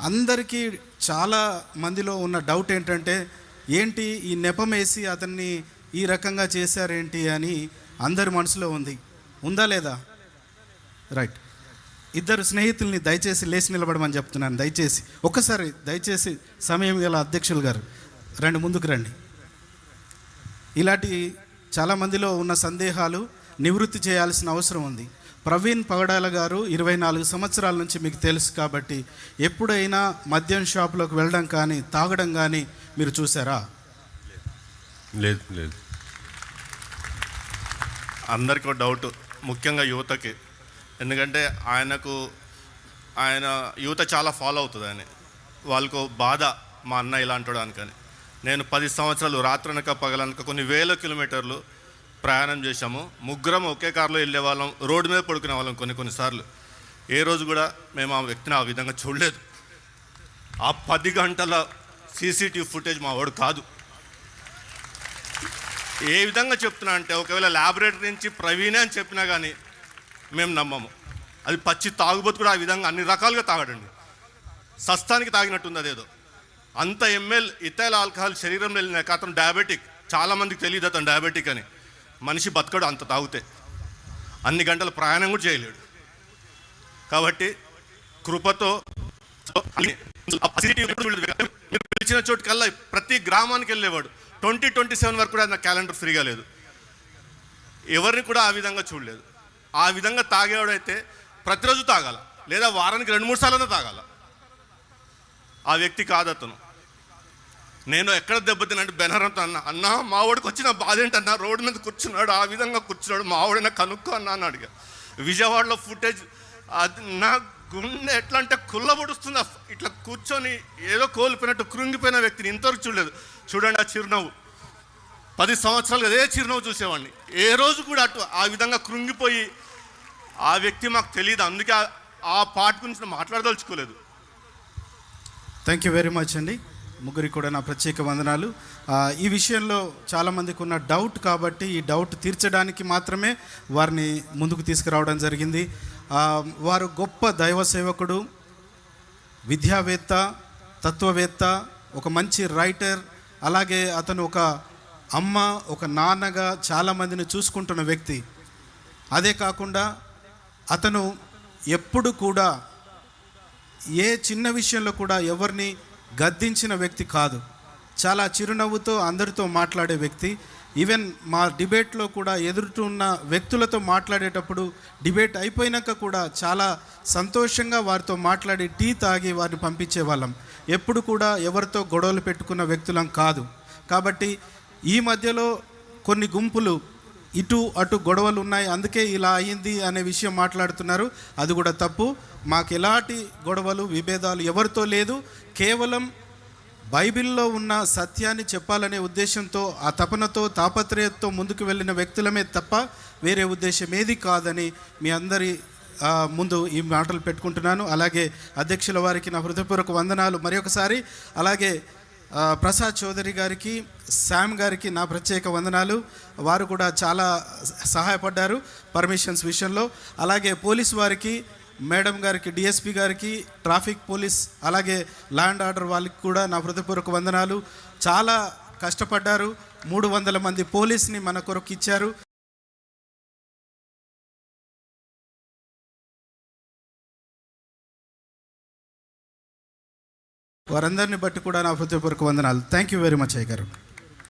అందరికీ చాలా మందిలో ఉన్న డౌట్ ఏంటంటే ఏంటి ఈ నెపమేసి అతన్ని ఈ రకంగా చేశారేంటి అని అందరి మనసులో ఉంది. ఉందా లేదా? రైట్ ఇద్దరు స్నేహితుల్ని దయచేసి లేచి నిలబడమని చెప్తున్నాను. దయచేసి ఒక్కసారి దయచేసి సమయం గల అధ్యక్షులు గారు రండి ముందుకు రండి. ఇలాంటి చాలామందిలో ఉన్న సందేహాలు నివృత్తి చేయాల్సిన అవసరం ఉంది. ప్రవీణ్ పగడాల గారు ఇరవై నాలుగు సంవత్సరాల నుంచి మీకు తెలుసు కాబట్టి ఎప్పుడైనా మద్యం షాప్లోకి వెళ్ళడం కానీ తాగడం కానీ మీరు చూసారా? లేదు లేదు. అందరికీ ఒక డౌట్ ముఖ్యంగా యువతకి. ఎందుకంటే ఆయనకు ఆయన యువత చాలా ఫాలో అవుతుంది ఆయన వాళ్ళకు బాధ మా అన్న ఇలా అనుకని నేను పది సంవత్సరాలు రాత్రనక పగలనక కొన్ని వేల కిలోమీటర్లు ప్రయాణం చేశాము. ముగ్గురం ఒకే కారులో వెళ్ళే వాళ్ళం రోడ్డు మీద పడుకునే వాళ్ళం కొన్ని కొన్నిసార్లు ఏ రోజు కూడా మేము ఆ వ్యక్తిని ఆ విధంగా చూడలేదు. ఆ పది గంటల సీసీటీవీ ఫుటేజ్ మా వాడు కాదు. ఏ విధంగా చెప్తున్నా అంటే ఒకవేళ ల్యాబొరేటరీ నుంచి ప్రవీణే అని చెప్పినా కానీ మేము నమ్మము. అది పచ్చి తాగుబోతు కూడా ఆ విధంగా అన్ని రకాలుగా తాగడండి. సస్తానికి తాగినట్టుంది అదేదో. అంత ఎంఎల్ ఇతైల్ ఆల్కహాల్ శరీరంలో వెళ్ళినాక అతను డయాబెటిక్ చాలామందికి తెలియదు అతను డయాబెటిక్ అని. మనిషి బతకడు అంత తాగితే. అన్ని గంటల ప్రయాణం కూడా చేయలేడు. కాబట్టి కృపతో పిలిచిన చోటు కల్లా ప్రతి గ్రామానికి వెళ్ళేవాడు. ట్వంటీ ట్వంటీ సెవెన్ వరకు కూడా నా క్యాలెండర్ ఫ్రీగా లేదు. ఎవరిని కూడా ఆ విధంగా చూడలేదు. ఆ విధంగా తాగేవాడైతే ప్రతిరోజు తాగాల. లేదా వారానికి రెండు మూడు సార్లు తాగాల. ఆ వ్యక్తి కాదు అతను నేను ఎక్కడ దెబ్బతినంటే బెనరంతో అన్న అన్న మావాడికి వచ్చిన బాధ ఏంటన్నా? రోడ్డు మీద కూర్చున్నాడు ఆ విధంగా కూర్చున్నాడు మావాడైనా కనుక్కో అన్న అని అడిగా. విజయవాడలో ఫుటేజ్ అది నా గుండె ఎట్లా అంటే కుల్లబొడుస్తుంది ఇట్లా కూర్చొని ఏదో కోల్పోయినట్టు కృంగిపోయిన వ్యక్తిని ఇంతవరకు చూడలేదు. చూడండి ఆ చిరునవ్వు. పది సంవత్సరాలు అదే చిరునవ్వు చూసేవాడిని. ఏ రోజు కూడా అటు ఆ విధంగా కృంగిపోయి ఆ వ్యక్తి మాకు తెలియదు అందుకే ఆ- ఆ పాట గురించి మాట్లాడదలుచుకోలేదు. థ్యాంక్ యూ వెరీ మచ్ అండి. ముగ్గురికి కూడా నా ప్రత్యేక వందనాలు. ఈ విషయంలో చాలామందికి ఉన్న డౌట్ కాబట్టి ఈ డౌట్ తీర్చడానికి మాత్రమే వారిని ముందుకు తీసుకురావడం జరిగింది. వారు గొప్ప దైవ సేవకుడు విద్యావేత్త తత్వవేత్త ఒక మంచి రైటర్ అలాగే అతను ఒక అమ్మ ఒక నాన్నగా చాలామందిని చూసుకుంటున్న వ్యక్తి. అదే కాకుండా అతను ఎప్పుడు కూడా ఏ చిన్న విషయంలో కూడా ఎవరిని గద్దించిన వ్యక్తి కాదు. చాలా చిరునవ్వుతో అందరితో మాట్లాడే వ్యక్తి. ఈవెన్ మా డిబేట్లో కూడా ఎదురుతున్న వ్యక్తులతో మాట్లాడేటప్పుడు డిబేట్ అయిపోయినాక కూడా చాలా సంతోషంగా వారితో మాట్లాడి టీ తాగి వారిని పంపించే వాళ్ళం ఎప్పుడు కూడా ఎవరితో గొడవలు పెట్టుకున్న వ్యక్తులం కాదు. కాబట్టి ఈ మధ్యలో కొన్ని గుంపులు ఇటు అటు గొడవలు ఉన్నాయి అందుకే ఇలా అయ్యింది అనే విషయం మాట్లాడుతున్నారు. అది కూడా తప్పు. మాకు ఎలాంటి గొడవలు విభేదాలు ఎవరితో లేదు. కేవలం బైబిల్లో ఉన్న సత్యాన్ని చెప్పాలనే ఉద్దేశంతో ఆ తపనతో తాపత్రయంతో ముందుకు వెళ్ళిన వ్యక్తులమే తప్ప వేరే ఉద్దేశం ఏది కాదని మీ అందరి ముందు ఈ మాటలు పెట్టుకుంటున్నాను. అలాగే అధ్యక్షుల వారికి నా హృదయపూర్వక వందనాలు. మరొకసారి అలాగే ప్రసాద్ చౌదరి గారికి శామ్ గారికి నా ప్రత్యేక వందనాలు. వారు కూడా చాలా సహాయపడ్డారు పర్మిషన్స్ విషయంలో. అలాగే పోలీస్ వారికి మేడం గారికి డిఎస్పి గారికి ట్రాఫిక్ పోలీస్ అలాగే ల్యాండ్ ఆర్డర్ వాళ్ళకి కూడా నా హృదయపూర్వక వందనాలు. చాలా కష్టపడ్డారు. మూడు వందల మంది పోలీస్ని మన కొరకు ఇచ్చారు. వారందరిని బట్టి కూడా నా హృదయపూర్వక వందనాలు. థ్యాంక్ యూ వెరీ మచ్ అయ్య గారు